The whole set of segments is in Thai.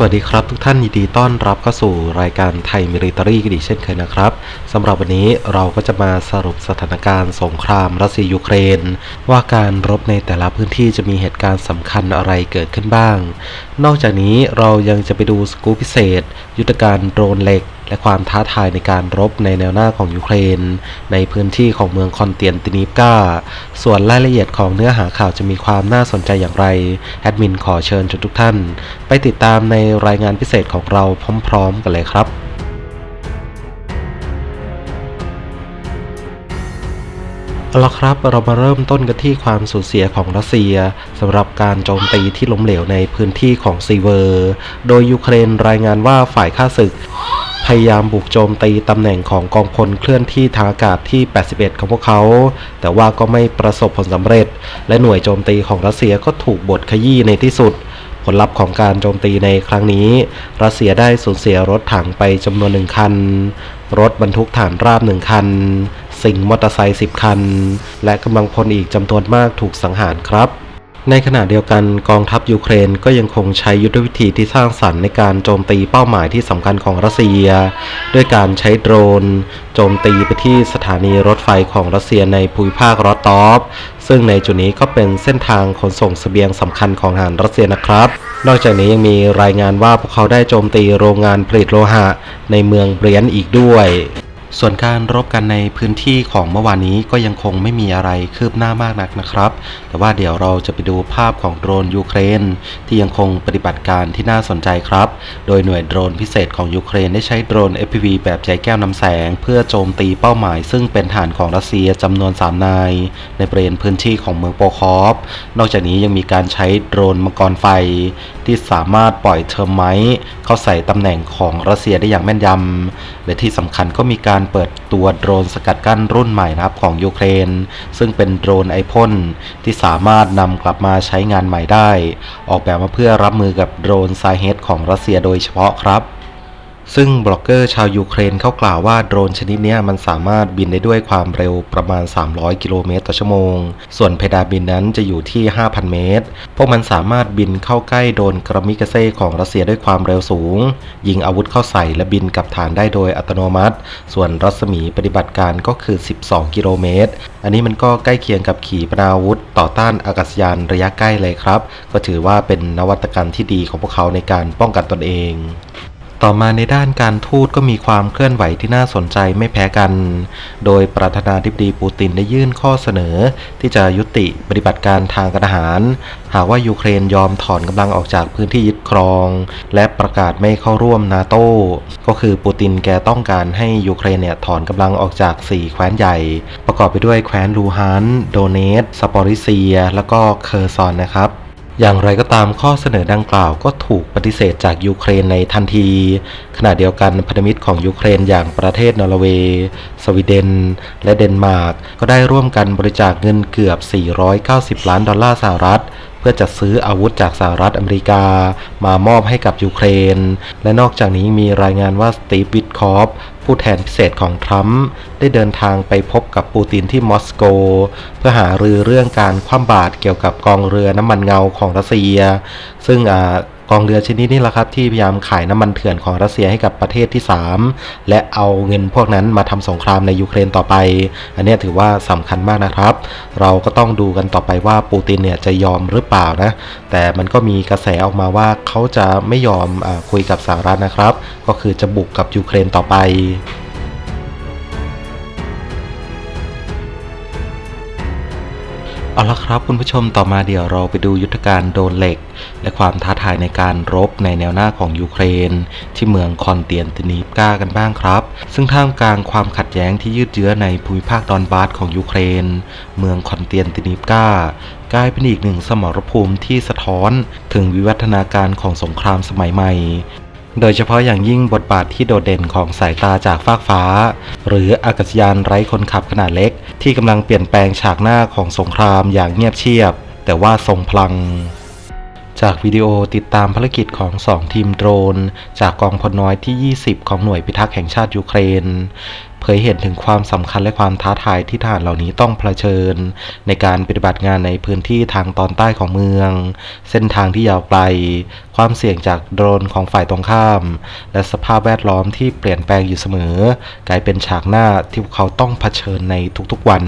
สวัสดีครับทุกท่านยินดีต้อนรับเข้าสู่รายการไทยมิริตอรีกันอีกเช่นเคยนะครับสำหรับวันนี้เราก็จะมาสรุปสถานการณ์สงครามรัสเซียยูเครน ว่าการรบในแต่ละพื้นที่จะมีเหตุการณ์สำคัญอะไรเกิดขึ้นบ้าง นอกจากนี้เรายังจะไปดูสกู๊ปพิเศษ ยุทธการโดรนเหล็ก และความท้าทายในการรบในแนวหน้าของยูเครน ในพื้นที่ของเมืองคอนเตียนตินิฟกา ส่วนรายละเอียดของเนื้อหาข่าวจะมีความน่าสนใจอย่างไร แอดมินขอเชิญทุกท่าน ไปติดตามในรายงานพิเศษของเราพร้อมๆ กันเลยครับเอาละครับเรามาเริ่มต้นกันที่ความสูญเสียของรัสเซียสำหรับการโจมตีที่ล้มเหลวในพื้นที่ของซีเวอร์ โดยยูเครนรายงานว่าฝ่ายข้าศึก พยายามบุกโจมตีตำแหน่งของกองพลเคลื่อนที่ทางอากาศที่ 81 ของพวกเขา แต่ว่าก็ไม่ประสบผลสำเร็จ และหน่วยโจมตีของรัสเซียก็ถูกบดขยี้ในที่สุด ผลลัพธ์ของการโจมตีในครั้งนี้ รัสเซียได้สูญเสียรถถังไปจำนวนหนึ่งคัน รถบรรทุกฐานราบหนึ่งคัน สิ่งมอเตอร์ไซค์10 คัน และกำลังพลอีกจำนวนมากถูกสังหารครับ ในขณะเดียวกันกองทัพยูเครนก็ยังคงใช้ยุทธวิธีที่สร้างสรรค์ในการโจมตีเป้าหมายที่สำคัญของรัสเซีย ด้วยการใช้โดรน โจมตีไปที่สถานีรถไฟของรัสเซียในภูมิภาครอตอฟซึ่งในจุดนี้ก็เป็นเส้นทางขนส่งเสบียงสำคัญของทหารรัสเซียนะครับ นอกจากนี้ยังมีรายงานว่าพวกเขาได้โจมตีโรงงานผลิตโลหะ ในเมืองเบรียนอีกด้วย ส่วนการรบกันในพื้นที่ของเมื่อวานนี้ก็ยังคงไม่มีอะไรคืบหน้ามากนักนะครับ แต่ว่าเดี๋ยวเราจะไปดูภาพของโดรนยูเครน ที่ยังคงปฏิบัติการที่น่าสนใจครับ โดยหน่วยโดรนพิเศษของยูเครนได้ใช้โดรน FPV แบบใจแก้วนำแสง เพื่อโจมตีเป้าหมาย ซึ่งเป็นฐานของรัสเซียจำนวน 3 นาย ในบริเวณพื้นที่ของเมืองโปคอฟ นอกจากนี้ยังมีการใช้โดรนมังกรไฟ ที่สามารถปล่อยเทอร์ไมเข้าใส่ตำแหน่งของรัสเซียได้อย่างแม่นยำและที่สำคัญก็มีการเปิดตัวโดรนสกัดกั้นรุ่นใหม่นะครับของยูเครน ซึ่งเป็นโดรนไอพ่นที่สามารถนำกลับมาใช้งานใหม่ได้ ออกแบบมาเพื่อรับมือกับโดรนไซเฮดของรัสเซียโดยเฉพาะครับ ซึ่งบล็อกเกอร์ชาวยูเครนเขากล่าวว่าโดรนชนิดนี้มันสามารถบินได้ด้วยความเร็วประมาณ 300 กิโลเมตรต่อชั่วโมง ส่วนเพดานบินนั้นจะอยู่ที่ 5,000 เมตร พวกมันสามารถบินเข้าใกล้โดรนกรามิกาเซ่ของรัสเซียด้วยความเร็วสูง ยิงอาวุธเข้าใส่และบินกลับฐานได้โดยอัตโนมัติ ส่วนรัศมีปฏิบัติการก็คือ 12 กิโลเมตร อันนี้มันก็ใกล้เคียงกับขีปนาวุธ ต่อต้านอากาศยานระยะใกล้เลยครับ ก็ถือว่าเป็นนวัตกรรมที่ดีของพวกเขาในการป้องกันตนเอง ต่อมาในด้านการทูตก็มีความเคลื่อนไหวที่น่าสนใจไม่แพ้กัน โดยประธานาธิบดีปูตินได้ยื่นข้อเสนอ ที่จะยุติปฏิบัติการทางการทหาร หากว่ายูเครนยอมถอนกำลังออกจากพื้นที่ยึดครอง และประกาศไม่เข้าร่วมนาโต้ก็คือปูตินแกต้องการให้ยูเครนเนี่ยถอนกำลังออกจาก 4 แคว้นใหญ่ ประกอบไปด้วยแคว้นลูฮานโดเนตสปอริเซีย แล้วก็เคอร์ซอนนะครับ อย่างไรก็ตามข้อเสนอดังกล่าวก็ถูกปฏิเสธจากยูเครนในทันที ขณะเดียวกันพันธมิตรของยูเครนอย่างประเทศนอร์เวย์ สวีเดน และเดนมาร์กก็ได้ร่วมกันบริจาคเงินเกือบ 490 ล้านดอลลาร์สหรัฐ เพื่อจัดซื้ออาวุธจากสหรัฐอเมริกา มามอบให้กับยูเครน และนอกจากนี้มีรายงานว่าสตีฟวิทคอฟ ผู้แทนพิเศษของทรัมป์ได้เดินทางไปพบกับปูตินที่มอสโก เพื่อหารือเรื่องการคว่ำบาตรเกี่ยวกับกองเรือน้ำมันเงาของรัสเซีย ซึ่งอ่า กองเรือชนิดนี้แหละครับที่พยายามขายน้ำมันเถื่อนของรัสเซียให้กับประเทศที่ 3 และเอาเงินพวกนั้นมาทำสงครามในยูเครนต่อไป อันนี้ถือว่าสำคัญมากนะครับ เราก็ต้องดูกันต่อไปว่าปูตินเนี่ยจะยอมหรือเปล่านะ แต่มันก็มีกระแสออกมาว่าเขาจะไม่ยอมอคุยกับสหรัฐนะครับ ก็คือจะบุกกับยูเครนต่อไป เอาละครับคุณผู้ชมต่อมาเดี๋ยวเราไปดูยุทธการโดนเหล็ก และความท้าทายในการรบในแนวหน้าของยูเครน ที่เมืองคอนเตียนตินีฟกากันบ้างครับ ซึ่งท่ามกลางความขัดแย้งที่ยืดเยื้อในภูมิภาคดอนบาสของยูเครน เมืองคอนเตียนตินีฟกากลายเป็นอีกหนึ่งสมรภูมิที่สะท้อนถึงวิวัฒนาการของสงครามสมัยใหม่ โดยเฉพาะอย่างยิ่งบทบาทที่โดดเด่นของสายตาจากฟากฟ้า หรืออากาศยานไร้คนขับขนาดเล็ก ที่กำลังเปลี่ยนแปลงฉากหน้าของสงครามอย่างเงียบเชียบ แต่ว่าทรงพลัง จากวิดีโอติดตามภารกิจของ 2 ทีมโดรน จากกองพลน้อยที่ 20 ของหน่วยพิทักษ์แห่งชาติยูเครน เผยเห็นถึงความสำคัญและความท้าทายที่ทหารเหล่านี้ต้องเผชิญ ในการปฏิบัติงานในพื้นที่ทางตอนใต้ของเมือง เส้นทางที่ยาวไกล ความเสี่ยงจากโดรนของฝ่ายตรงข้าม และสภาพแวดล้อมที่เปลี่ยนแปลงอยู่เสมอ กลายเป็นฉากหน้าที่พวกเขาต้องเผชิญในทุกๆวัน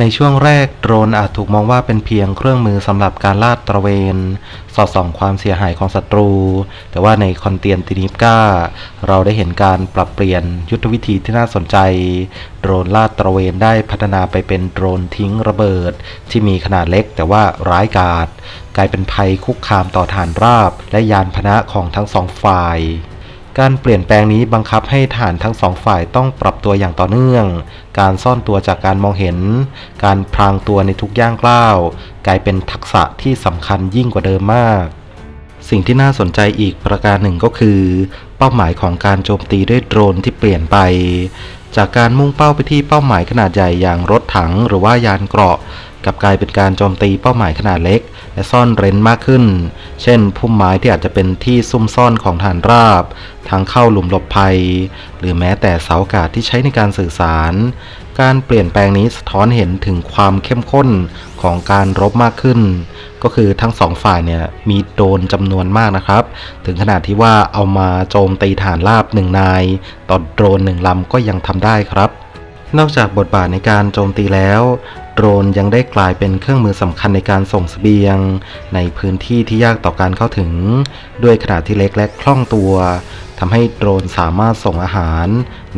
ในช่วงแรกโดรนอาจถูกมองว่าเป็นเพียงเครื่องมือสำหรับการลาดตระเวน สอดส่องความเสียหายของศัตรู แต่ว่าในคอนเตียนตินิฟกาเราได้เห็นการปรับเปลี่ยนยุทธวิธีที่น่าสนใจ โดรนลาดตระเวนได้พัฒนาไปเป็นโดรนทิ้งระเบิด ที่มีขนาดเล็กแต่ว่าร้ายกาจกลายเป็นภัยคุกคามต่อฐานราบและยานพนะของทั้งสองฝ่าย การเปลี่ยนแปลงนี้บังคับให้ฐานทั้งสองฝ่ายต้องปรับตัวอย่างต่อเนื่อง การซ่อนตัวจากการมองเห็น การพรางตัวในทุกย่างก้าว กลายเป็นทักษะที่สำคัญยิ่งกว่าเดิมมาก สิ่งที่น่าสนใจอีกประการหนึ่งก็คือ เป้าหมายของการโจมตีด้วยโดรนที่เปลี่ยนไป จากการมุ่งเป้าไปที่เป้าหมายขนาดใหญ่อย่างรถถังหรือว่ายานเกราะ กลับกลายเป็นการโจมตีเป้าหมายขนาดเล็ก และซ่อนเร้นมากขึ้น เช่นพุ่มไม้ที่อาจจะเป็นที่ซุ่มซ่อนของฐานราบ ทางเข้าหลุมหลบภัย หรือแม้แต่เสาอากาศที่ใช้ในการสื่อสาร การเปลี่ยนแปลงนี้สะท้อนเห็นถึงความเข้มข้นของการรบมากขึ้น ก็คือทั้งสองฝ่ายเนี่ยมีโดรนจำนวนมากนะครับ ถึงขนาดที่ว่าเอามาโจมตีฐานราบหนึ่งนายต่อโดรนหนึ่งลำก็ยังทำได้ครับนอกจากบทบาทในการโจมตีแล้ว โดรนยังได้กลายเป็นเครื่องมือสำคัญในการส่งเสบียง ในพื้นที่ที่ยากต่อการเข้าถึง ด้วยขนาดที่เล็กและคล่องตัวทำให้โดรนสามารถส่งอาหาร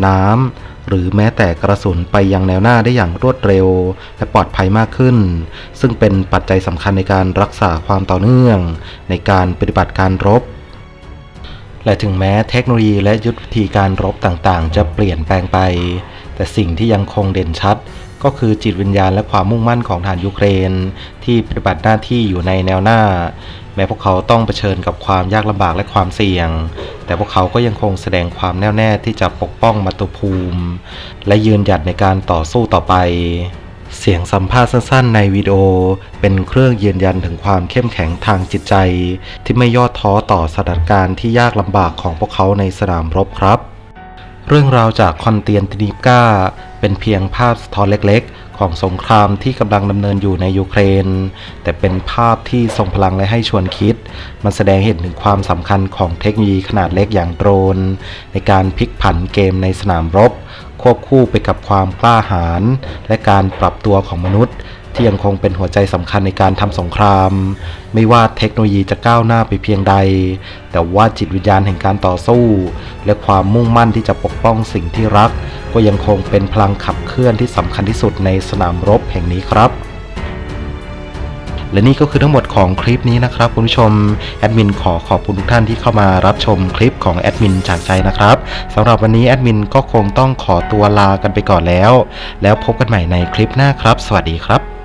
น้ำหรือแม้แต่กระสุนไปยังแนวหน้าได้อย่างรวดเร็ว และปลอดภัยมากขึ้น ซึ่งเป็นปัจจัยสำคัญในการรักษาความต่อเนื่อง ในการปฏิบัติการรบและถึงแม้เทคโนโลยีและยุทธวิธีการรบต่างๆ จะเปลี่ยนแปลงไป แต่สิ่งที่ยังคงเด่นชัด ก็คือจิตวิญญาณและความมุ่งมั่นของทหารยูเครน ที่ปฏิบัติหน้าที่อยู่ในแนวหน้า แม้พวกเขาต้องเผชิญกับความยากลำบากและความเสี่ยง แต่พวกเขาก็ยังคงแสดงความแน่วแน่ที่จะปกป้องมาตุภูมิ และยืนหยัดในการต่อสู้ต่อไปเสียงสัมภาษณ์สั้นๆในวิดีโอ เป็นเครื่องยืนยันถึงความเข้มแข็งทางจิตใจ ที่ไม่ย่อท้อต่อสถานการณ์ที่ยากลำบากของพวกเขาในสนามรบครับ เรื่องราวจากคอนเตียนตินิฟกา เป็นเพียงภาพสะท้อนเล็กๆ ของสงครามที่กำลังดำเนินอยู่ในยูเครน แต่เป็นภาพที่ทรงพลังและให้ชวนคิด มันแสดงเห็นถึงความสำคัญของเทคโนโลยีขนาดเล็กอย่างโดรน ในการพลิกผันเกมในสนามรบ ควบคู่ไปกับความกล้าหาญและการปรับตัวของมนุษย์ ที่ยังคงเป็นหัวใจสำคัญในการทำสงคราม ไม่ว่าเทคโนโลยีจะก้าวหน้าไปเพียงใด แต่ว่าจิตวิญญาณแห่งการต่อสู้ และความมุ่งมั่นที่จะปกป้องสิ่งที่รัก ก็ยังคงเป็นพลังขับเคลื่อนที่สำคัญที่สุดในสนามรบแห่งนี้ครับและนี่ก็คือทั้งหมดของคลิปนี้นะครับคุณผู้ชมแอดมินขอขอบคุณทุกท่านที่เข้ามารับชมคลิปของแอดมินจากใจนะครับสำหรับวันนี้แอดมินก็คงต้องขอตัวลากันไปก่อนแล้ว แล้วพบกันใหม่ในคลิปหน้าครับ สวัสดีครับ